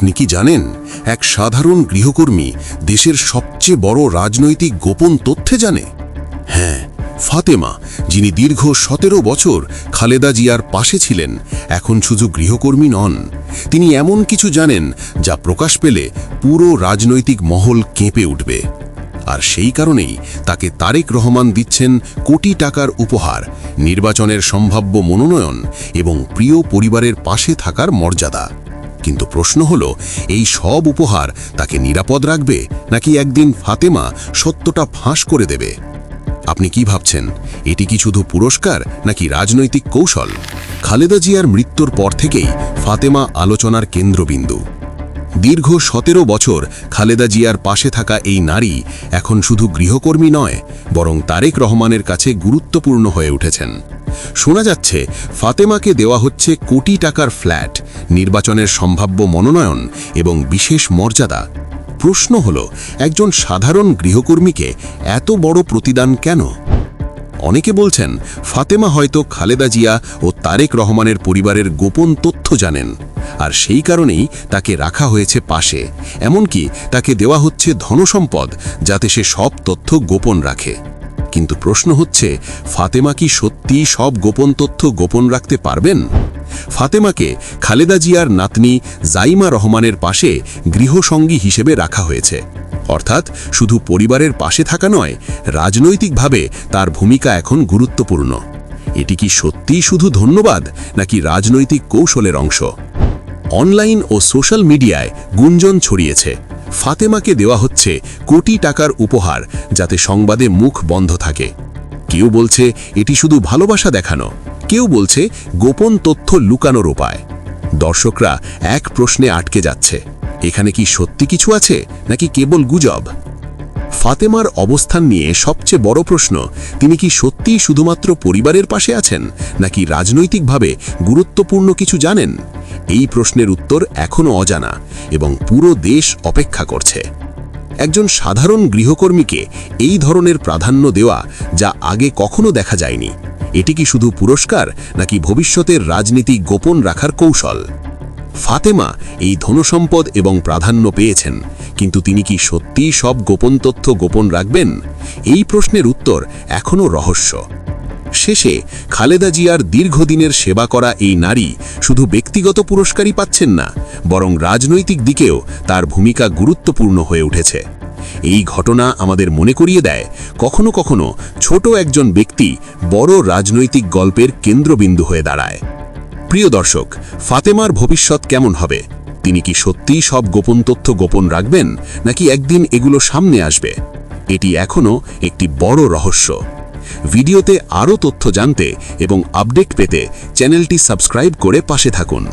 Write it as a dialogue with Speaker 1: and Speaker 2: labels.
Speaker 1: আপনি কি জানেন, এক সাধারণ গৃহকর্মী দেশের সবচেয়ে বড় রাজনৈতিক গোপন তথ্যে জানে? হ্যাঁ ফাতেমা, যিনি দীর্ঘ সতেরো বছর খালেদা জিয়ার পাশে ছিলেন, এখন শুধু গৃহকর্মী নন। তিনি এমন কিছু জানেন যা প্রকাশ পেলে পুরো রাজনৈতিক মহল কেঁপে উঠবে। আর সেই কারণেই তাকে তারেক রহমান দিচ্ছেন কোটি টাকার উপহার, নির্বাচনের সম্ভাব্য মনোনয়ন এবং প্রিয় পরিবারের পাশে থাকার মর্যাদা। কিন্তু প্রশ্ন হলো, এই সব উপহার তাকে নিরাপদ রাখবে নাকি একদিন ফাতেমা সত্যটা ফাঁস করে দেবে? আপনি কি ভাবছেন, এটি কি শুধু পুরস্কার নাকি রাজনৈতিক কৌশল? খালেদা জিয়ার মৃত্যুর পর থেকেই ফাতেমা আলোচনার কেন্দ্রবিন্দু। দীর্ঘ সতেরো বছর খালেদা জিয়ার পাশে থাকা এই নারী এখন শুধু গৃহকর্মী নয়, বরং তারেক রহমানের কাছে গুরুত্বপূর্ণ হয়ে উঠেছেন। শোনা যাচ্ছে, ফাতেমাকে দেওয়া হচ্ছে কোটি টাকার ফ্ল্যাট, নির্বাচনের সম্ভাব্য মনোনয়ন এবং বিশেষ মর্যাদা। প্রশ্ন হল, একজন সাধারণ গৃহকর্মীকে এত বড় প্রতিদান কেন? অনেকে বলছেন, ফাতেমা হয়তো খালেদা জিয়া ও তারেক রহমানের পরিবারের গোপন তথ্য জানেন। আর সেই কারণেই তাকে রাখা হয়েছে পাশে। এমনকি তাকে দেওয়া হচ্ছে ধনসম্পদ, যাতে সে সব তথ্য গোপন রাখে। কিন্তু প্রশ্ন হচ্ছে, ফাতেমা কি সত্যি সব গোপন তথ্য গোপন রাখতে পারবেন? ফাতেমাকে খালেদা জিয়ার নাতনি জাইমা রহমানের পাশে গৃহসঙ্গী হিসেবে রাখা হয়েছে। অর্থাৎ শুধু পরিবারের পাশে থাকা নয়, রাজনৈতিকভাবে তার ভূমিকা এখন গুরুত্বপূর্ণ। এটি কি সত্যিই শুধু ধন্যবাদ, নাকি রাজনৈতিক কৌশলের অংশ? অনলাইন ও সোশ্যাল মিডিয়ায় গুঞ্জন ছড়িয়েছে। ফাতেমাকে দেওয়া হচ্ছে কোটি টাকার উপহার যাতে সংবাদে মুখ বন্ধ থাকে। কেউ বলছে, এটি শুধু ভালোবাসা দেখানো। কেউ বলছে, গোপন তথ্য লুকানোর উপায়। দর্শকরা এক প্রশ্নে আটকে যাচ্ছে, এখানে কি সত্যি কিছু আছে, নাকি কেবল গুজব? ফাতেমার অবস্থান নিয়ে সবচেয়ে বড় প্রশ্ন, তিনি কি সত্যিই শুধুমাত্র পরিবারের পাশে আছেন, নাকি রাজনৈতিকভাবে গুরুত্বপূর্ণ কিছু জানেন? এই প্রশ্নের উত্তর এখনও অজানা এবং পুরো দেশ অপেক্ষা করছে। একজন সাধারণ গৃহকর্মীকে এই ধরনের প্রাধান্য দেওয়া যা আগে কখনো দেখা যায়নি, এটি কি শুধু পুরস্কার, নাকি ভবিষ্যতের রাজনীতি গোপন রাখার কৌশল? ফাতেমা এই ধনসম্পদ এবং প্রাধান্য পেয়েছেন। কিন্তু তিনি কি সত্যি সব গোপন তথ্য গোপন রাখবেন? এই প্রশ্নের উত্তর এখনও রহস্য। শেষে খালেদা জিয়ার দীর্ঘদিনের সেবা করা এই নারী শুধু ব্যক্তিগত পুরস্কারই পাচ্ছেন না, বরং রাজনৈতিক দিকেও তার ভূমিকা গুরুত্বপূর্ণ হয়ে উঠেছে। এই ঘটনা আমাদের মনে করিয়ে দেয়, কখনো কখনো ছোট একজন ব্যক্তি বড় রাজনৈতিক গল্পের কেন্দ্রবিন্দু হয়ে দাঁড়ায়। প্রিয় দর্শক, ফাতেমার ভবিষ্যৎ কেমন হবে? তিনি কি সত্যিই সব গোপন তথ্য গোপন রাখবেন, নাকি একদিন এগুলো সামনে আসবে? এটি এখনও একটি বড় রহস্য। ভিডিওতে আরও তথ্য জানতে এবং আপডেট পেতে চ্যানেলটি সাবস্ক্রাইব করে পাশে থাকুন।